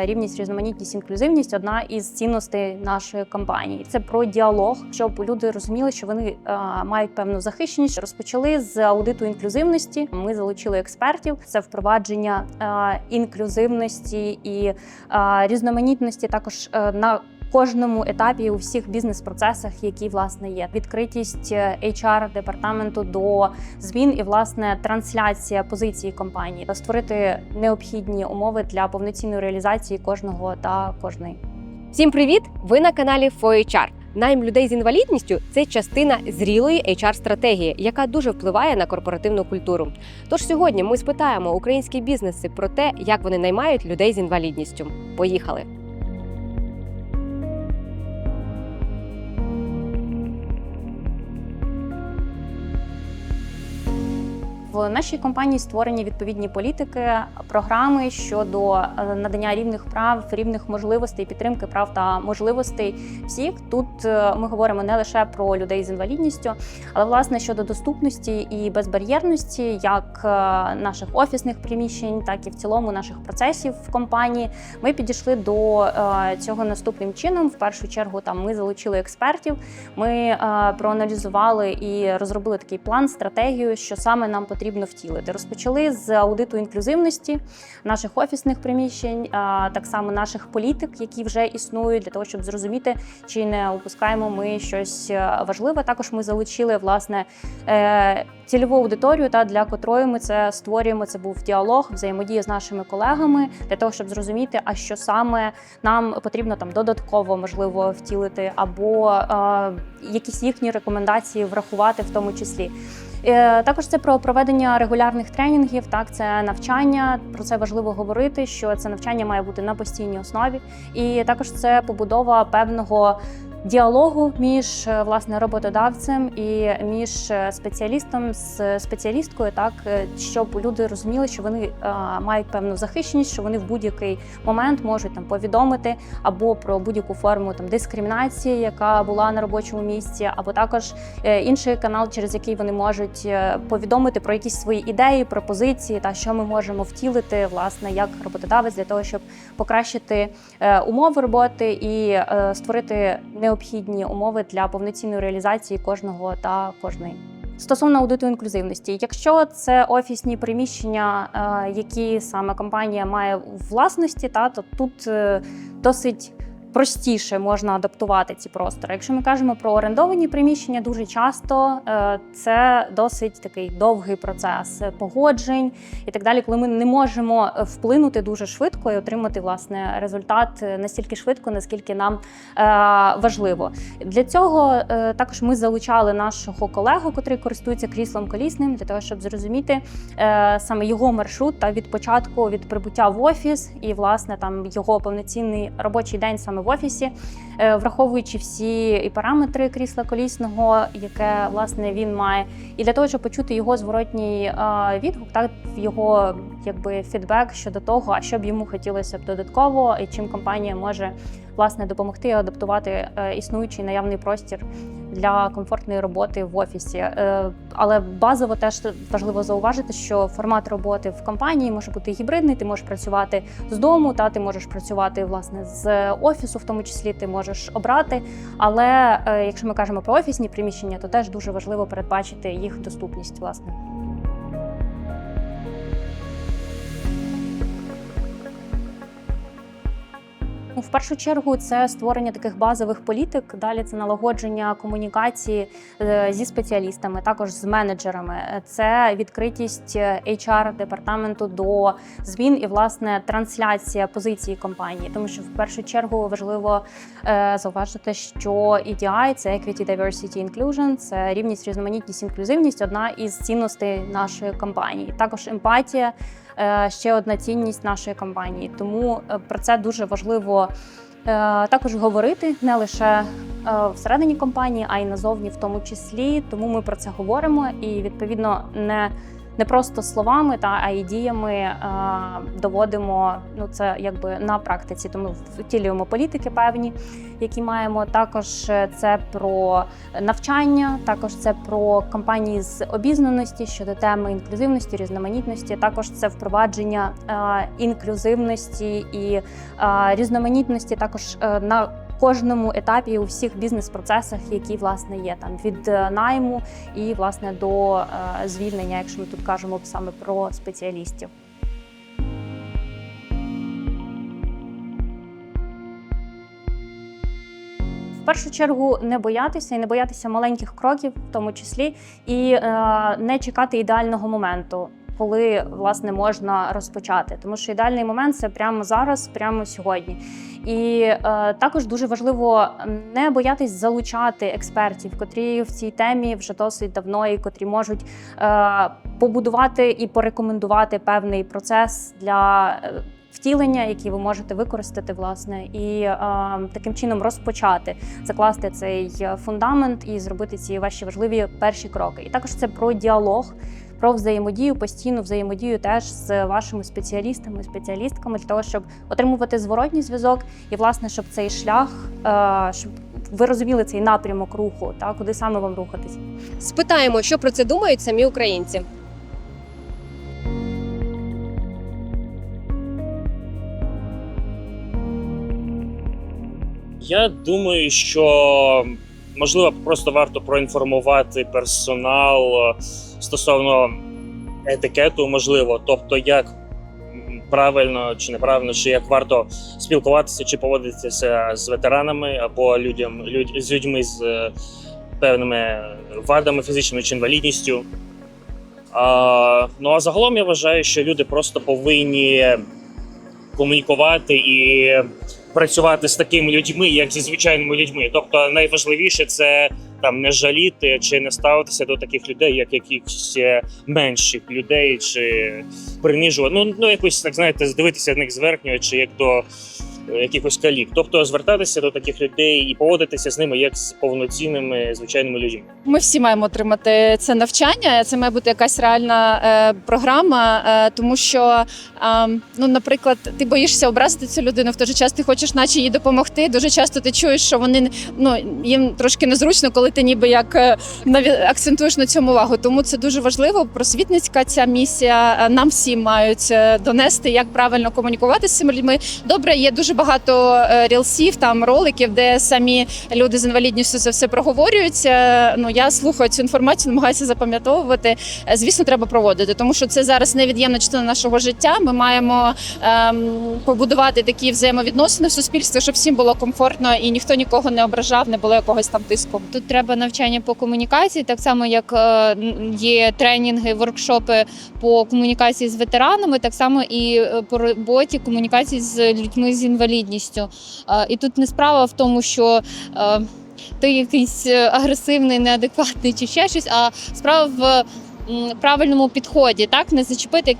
Рівність, різноманітність, інклюзивність одна із цінностей нашої компанії. Це про діалог, щоб люди розуміли, що вони е, мають певну захищеність. Розпочали з аудиту інклюзивності. Ми залучили експертів. Це впровадження е, інклюзивності і е, різноманітності також на Кожному етапі у всіх бізнес-процесах, які власне є, відкритість е, HR департаменту до змін і власне трансляція позиції компанії, створити необхідні умови для повноцінної реалізації кожного та кожної. Всім привіт! Ви на каналі FOHR. Найм людей з інвалідністю це частина зрілої HR стратегії, яка дуже впливає на корпоративну культуру. Тож сьогодні ми спитаємо українські бізнеси про те, як вони наймають людей з інвалідністю. Поїхали! Нашій компанії створені відповідні політики, програми щодо е, надання рівних прав, рівних можливостей, підтримки прав та можливостей всіх. Тут е, ми говоримо не лише про людей з інвалідністю, але власне щодо доступності і безбар'єрності, як е, наших офісних приміщень, так і в цілому наших процесів в компанії. Ми підійшли до цього наступним чином. В першу чергу там ми залучили експертів. Ми проаналізували і розробили такий план, стратегію, що саме нам потрібно втілити. Розпочали з аудиту інклюзивності наших офісних приміщень, так само наших політик, які вже існують, для того, щоб зрозуміти, чи не опускаємо ми щось е, важливе. Також ми залучили власне е, цільову аудиторію, та для котрої ми це створюємо. Це був діалог, взаємодія з нашими колегами для того, щоб зрозуміти, а що саме нам потрібно там додатково можливо втілити, або е, якісь їхні рекомендації врахувати в тому числі. Е, Також це про проведення регулярних тренінгів. Так, це навчання. Про це важливо говорити, що це навчання має бути на постійній основі, і також це побудова певного. Діалогу між е, власне роботодавцем і між е, спеціалістом з спеціалісткою, так е, щоб люди розуміли, що вони мають певну захищеність, що вони в будь-який момент можуть там повідомити або про будь-яку форму там дискримінації, яка була на робочому місці, або також інший канал, через який вони можуть повідомити про якісь свої ідеї, пропозиції та що ми можемо втілити, власне, як роботодавець для того, щоб покращити умови роботи і створити необхідні умови для повноцінної реалізації кожного та кожної. Стосовно аудиту інклюзивності, якщо це офісні приміщення, е, які саме компанія має у власності, та то тут е, досить простіше можна адаптувати ці простори. Якщо ми кажемо про орендовані приміщення, дуже часто е, це досить такий довгий процес погоджень і так далі, коли ми не можемо вплинути дуже швидко і отримати власне результат настільки швидко, наскільки нам е, важливо. Для цього е, також ми залучали нашого колегу, котрий користується кріслом колісним, для того, щоб зрозуміти саме його маршрут та від початку від прибуття в офіс і власне там його повноцінний робочий день саме в офісі, е, враховуючи всі і параметри крісла колісного, яке власне він має, і для того, щоб почути його зворотній е, відгук, так його якби фідбек щодо того, а що б йому хотілося б додатково, і чим компанія може власне допомогти адаптувати е, існуючий наявний простір для комфортної роботи в офісі. Е, Але базово теж важливо зауважити, що формат роботи в компанії може бути гібридний. Ти можеш працювати з дому, та ти можеш працювати власне з офісу, в тому числі ти можеш обрати. Але е, якщо ми кажемо про офісні приміщення, то теж дуже важливо передбачити їх доступність, власне. В першу чергу це створення таких базових політик. Далі це налагодження комунікації е, зі спеціалістами, також з менеджерами. Це відкритість HR департаменту до змін і власне трансляція позиції компанії. Тому що в першу чергу важливо е, зауважити, що EDI – це Equity, Diversity, Inclusion, це рівність, різноманітність, інклюзивність одна із цінностей нашої компанії. Також емпатія е, ще одна цінність нашої компанії. Тому е, про це дуже важливо е, також говорити не лише е, всередині компанії, а й назовні, в тому числі. Тому ми про це говоримо і відповідно не не просто словами, та а й діями е, доводимо ну це якби на практиці. Тому втілюємо політики певні, які маємо. Також е, це про навчання, також це про кампанії з обізнаності щодо теми інклюзивності, різноманітності. Також це впровадження е, інклюзивності і різноманітності. Також на кожному етапі у всіх бізнес-процесах, які власне є там від е, найму і власне до е, звільнення, якщо ми тут кажемо саме про спеціалістів. В першу чергу не боятися і не боятися маленьких кроків, в тому числі, і е, не чекати ідеального моменту, коли власне можна розпочати. Тому що ідеальний момент це прямо зараз, прямо сьогодні. І е, також дуже важливо не боятись залучати експертів, котрі в цій темі вже досить давно і котрі можуть е, побудувати і порекомендувати певний процес для. е, Втілення, які ви можете використати, власне, і е, таким чином розпочати закласти цей фундамент і зробити ці ваші важливі перші кроки. І також це про діалог, про взаємодію, постійну взаємодію теж з вашими спеціалістами, спеціалістками для того, щоб отримувати зворотній зв'язок, і власне, щоб цей шлях, е, щоб ви розуміли цей напрямок руху, та куди саме вам рухатись. Спитаємо, що про це думають самі українці. Я думаю, що можливо просто варто проінформувати персонал е, стосовно етикету, можливо, тобто як правильно чи неправильно, чи як варто спілкуватися чи поводитися з ветеранами або людям, людь, з людьми з е, певними вадами, фізичною чи інвалідністю. А, ну а загалом я вважаю, що люди просто повинні комунікувати і працювати з такими людьми, як зі звичайними людьми. Тобто, найважливіше це там не жаліти чи не ставитися до таких людей, як якихось е, менших людей, чи принижувати. Ну ну якось так знаєте, дивитися на них зверхньо, чи як до якихось калік. Тобто звертатися до таких людей і поводитися з ними як з повноцінними звичайними людьми. Ми всі маємо отримати це навчання. Це має бути якась реальна е, програма, е, тому що, е, ну, наприклад, ти боїшся образити цю людину, в той же час ти хочеш, наче їй допомогти. Дуже часто ти чуєш, що вони ну їм трошки незручно, коли ти ніби як е, акцентуєш на цьому увагу. Тому це дуже важливо. Просвітницька ця місія е, нам всім мають е, донести, як правильно комунікувати з цими людьми. Добре, є дуже багато е, рілсів, там роликів, де самі люди з інвалідністю це все проговорюються. Ну я слухаю цю інформацію, намагаюся запам'ятовувати. Е, Звісно, треба проводити, тому що це зараз невід'ємна частина нашого життя. Ми маємо ем, побудувати такі взаємовідносини в суспільстві, щоб всім було комфортно і ніхто нікого не ображав, не було якогось там тиску. Тут треба навчання по комунікації, так само як е, є тренінги, воркшопи по комунікації з ветеранами, так само і е, по роботі комунікації з людьми з інвалідністю. Е, І тут не справа в тому, що ти якийсь е, агресивний, неадекватний чи ще щось, а справа в правильному підході, так не зачепити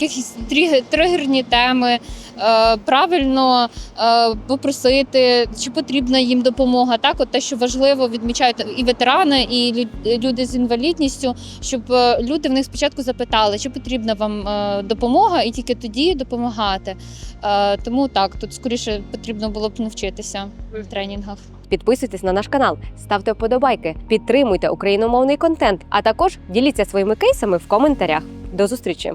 триг- тригерні теми, е, правильно е, попросити, чи потрібна їм допомога. Так, от те, що важливо, відмічають і ветерани, і лю- люди з інвалідністю, щоб е, люди в них спочатку запитали, чи потрібна вам допомога, і тільки тоді допомагати. Тому так, тут скоріше потрібно було б навчитися в тренінгах. Підписуйтесь на наш канал, ставте вподобайки, підтримуйте україномовний контент, а також діліться своїми кейсами в коментарях. До зустрічі!